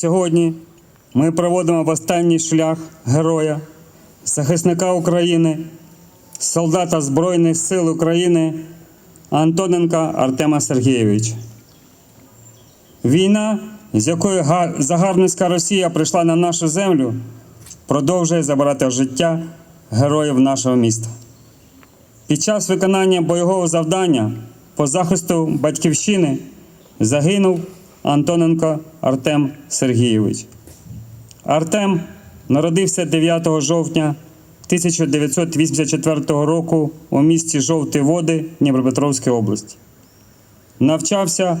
Сьогодні ми проводимо в останній шлях героя, захисника України, солдата Збройних сил України Антоненка Артема Сергійовича. Війна, з якою загарбницька Росія прийшла на нашу землю, продовжує забирати життя героїв нашого міста. Під час виконання бойового завдання по захисту батьківщини загинув Антоненко Артем Сергійович. Артем народився 9 жовтня 1984 року у місті Жовті Води Дніпропетровської області. Навчався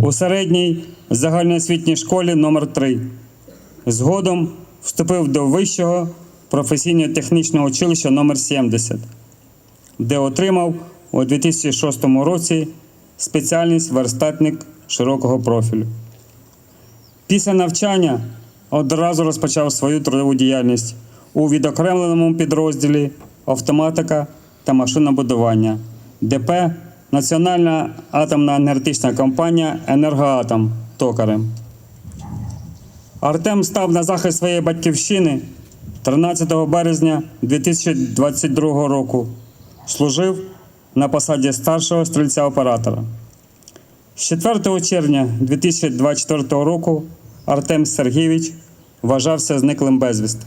у середній загальноосвітній школі номер 3 Згодом вступив до вищого професійно-технічного училища номер 70 де отримав у 2006 році спеціальність верстатник широкого профілю. Після навчання одразу розпочав свою трудову діяльність у відокремленому підрозділі автоматика та машинобудування ДП Національна атомна енергетична компанія Енергоатом токарем. Артем став на захист своєї батьківщини 13 березня 2022 року. Служив на посаді старшого стрільця-оператора. З 4 червня 2024 року Артем Сергійович вважався зниклим безвісти.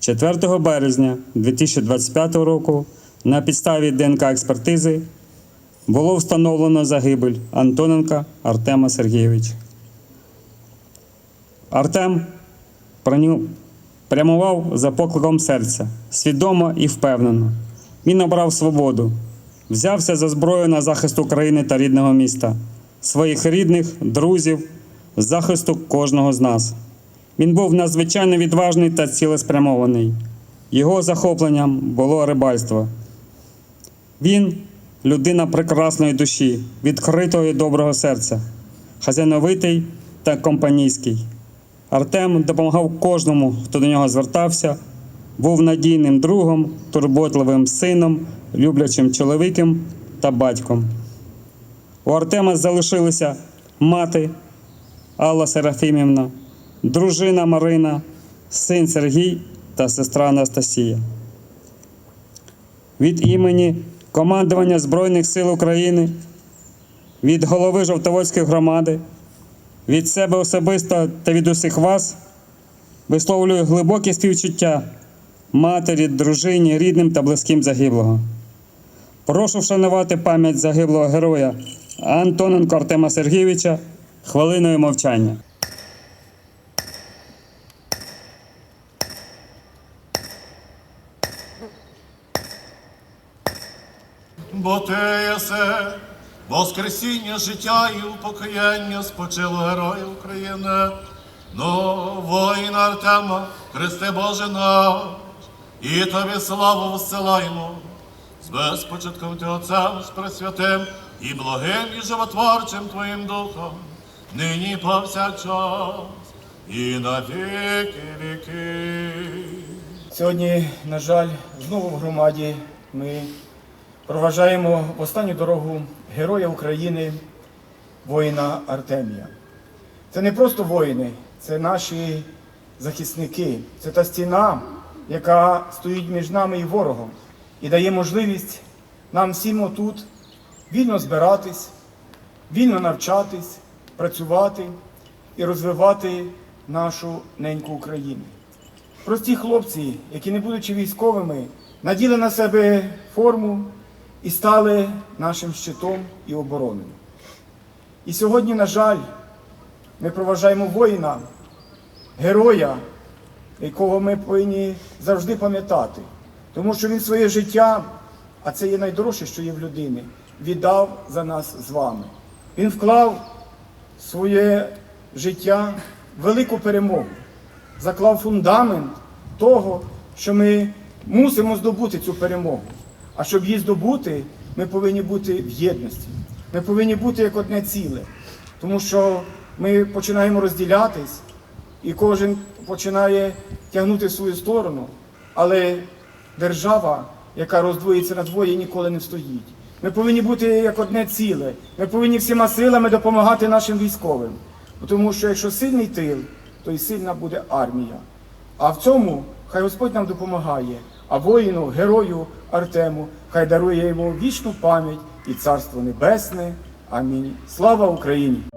4 березня 2025 року на підставі ДНК-експертизи було встановлено загибель Антоненка Артема Сергійовича. Артем прямував за покликом серця, свідомо і впевнено. Він обрав свободу, взявся за зброю на захист України та рідного міста, своїх рідних, друзів, захисту кожного з нас. Він був надзвичайно відважний та цілеспрямований. Його захопленням було рибальство. Він людина прекрасної душі, відкритого і доброго серця, хазяйновитий та компанійський. Артем допомагав кожному, хто до нього звертався, був надійним другом, турботливим сином, люблячим чоловіком та батьком. У Артема залишилися мати Алла Серафімівна, дружина Марина, син Сергій та сестра Анастасія. Від імені командування Збройних сил України, від голови Жовтоводської громади, від себе особисто та від усіх вас висловлюю глибокі співчуття матері, дружині, рідним та близьким загиблого. Прошу вшанувати пам'ять загиблого героя Антоненко Артема Сергійовича хвилиною мовчання. Бо ти єсе воскресіння життя і упокоєння спочило героя України, но воїна Артема, Христе Боже наш, і тобі славу всилаємо, з безпочатком ти Отцем, Пресвятим і благим і животворчим Твоїм Духом, нині повсякчас і на віки віки. Сьогодні, на жаль, знову в громаді ми проважаємо в останню дорогу Героя України, воїна Артемія. Це не просто воїни, це наші захисники, це та стіна, яка стоїть між нами і ворогом, і дає можливість нам всім отут вільно збиратись, вільно навчатись, працювати і розвивати нашу неньку Україну. Прості хлопці, які, не будучи військовими, наділи на себе форму і стали нашим щитом і обороною. І сьогодні, на жаль, ми проважаємо воїна, героя, якого ми повинні завжди пам'ятати, тому що він своє життя, а це є найдорожче, що є в людини, віддав за нас з вами. Він вклав своє життя велику перемогу заклав фундамент того, що ми мусимо здобути цю перемогу. А щоб її здобути, ми повинні бути в єдності. Ми повинні бути як одне ціле. Тому що ми починаємо розділятись, і кожен починає тягнути в свою сторону. Але держава, яка роздвоїться на двоє, ніколи не стоїть. Ми повинні бути як одне ціле. Ми повинні всіма силами допомагати нашим військовим. Тому що якщо сильний тил, то і сильна буде армія. А в цьому хай Господь нам допомагає, а воїну, герою Артему, хай дарує йому вічну пам'ять і царство небесне. Амінь. Слава Україні!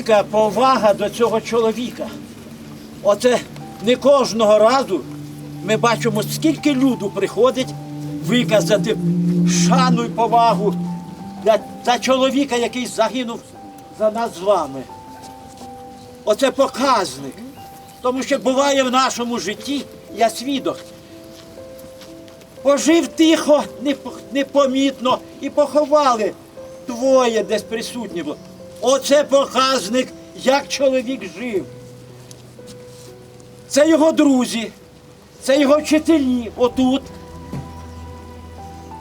Велика повага до цього чоловіка. Оце не кожного разу ми бачимо, скільки люду приходить виказати шану і повагу для, для чоловіка, який загинув за нас з вами. Оце показник. Тому що буває в нашому житті, я свідок, пожив тихо, непомітно і поховали двоє десь присутні було. Оце показник, як чоловік жив. Це його друзі, це його вчителі отут.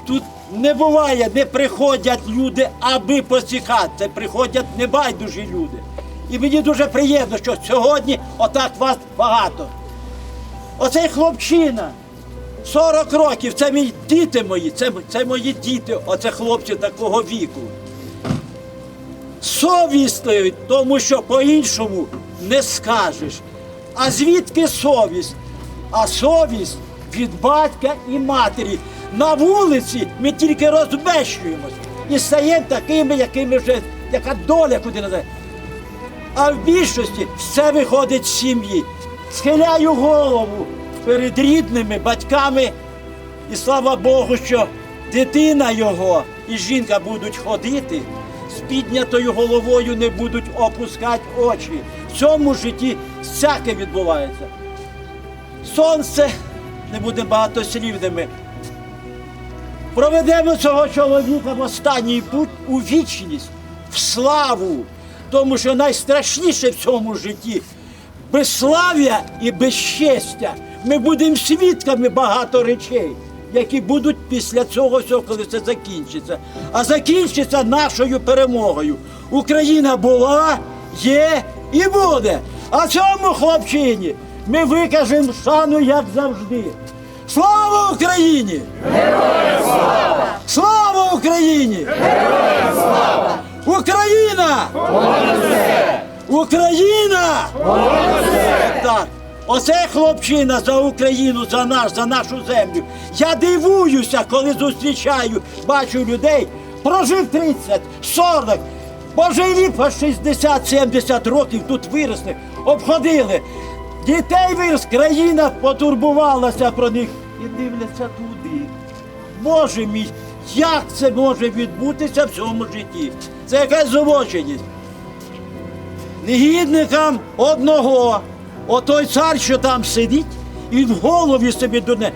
Тут не буває, не приходять люди, аби поцікати. Приходять небайдужі люди. І мені дуже приємно, що сьогодні отак вас багато. Оцей хлопчина, 40 років, це мій діти мої, це, це мої діти, оце хлопці такого віку. Совісливий, тому що по-іншому не скажеш. А звідки совість? А совість від батька і матері. На вулиці ми тільки розбещуємось і стаємо такими, якими вже яка доля куди надає. А в більшості все виходить з сім'ї. Схиляю голову перед рідними батьками, і слава Богу, що дитина його і жінка будуть ходити піднятою головою, не будуть опускати очі. В цьому житті всяке відбувається. Сонце, не будемо багатослівними. Проведемо цього чоловіка в останній путь у вічність, в славу. Тому що найстрашніше в цьому житті безслав'я і безчестя. Ми будемо свідками багато речей, які будуть після цього всього, коли це закінчиться. А закінчиться нашою перемогою. Україна була, є і буде. А цьому хлопчині ми викажемо шану, як завжди. Слава Україні! Слава Слава Україні! Героям слава! Україна! Україна! Так. Оце хлопчина за Україну, за наш, за нашу землю. Я дивуюся, коли зустрічаю, бачу людей, прожив 30, 40, пожилі по 60-70 років тут виросли, обходили. Дітей вирос, країна потурбувалася про них і дивляться туди. Боже мій, як це може відбутися в цьому житті? Це якась злочинність. Негідникам одного, отой цар, що там сидить, і в голові собі дуне.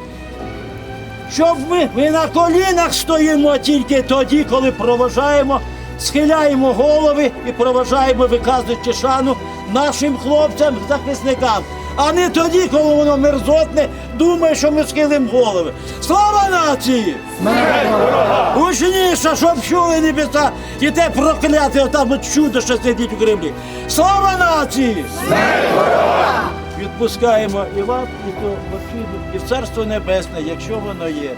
Щоб ми, ми на колінах стоїмо тільки тоді, коли проважаємо, схиляємо голови і проважаємо, виказуючи шану нашим хлопцям, захисникам. А не тоді, коли воно мерзотне, думає, що ми схилимо голови. Слава нації! Гучніше, щоб чули небеса, і те прокляте отам от чудо, що сидить у Кремлі. Слава нації! Відпускаємо і вас, і то вовчину, і царство небесне, якщо воно є.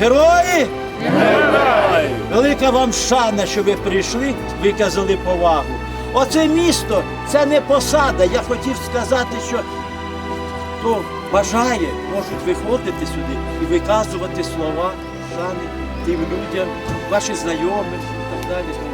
Герої! Герої! Велика вам шана, що ви прийшли, виказали повагу. Оце місто це не посада. Я хотів сказати, що хто бажає, можуть виходити сюди і виказувати слова, шани тим людям, ваші знайомі і так далі.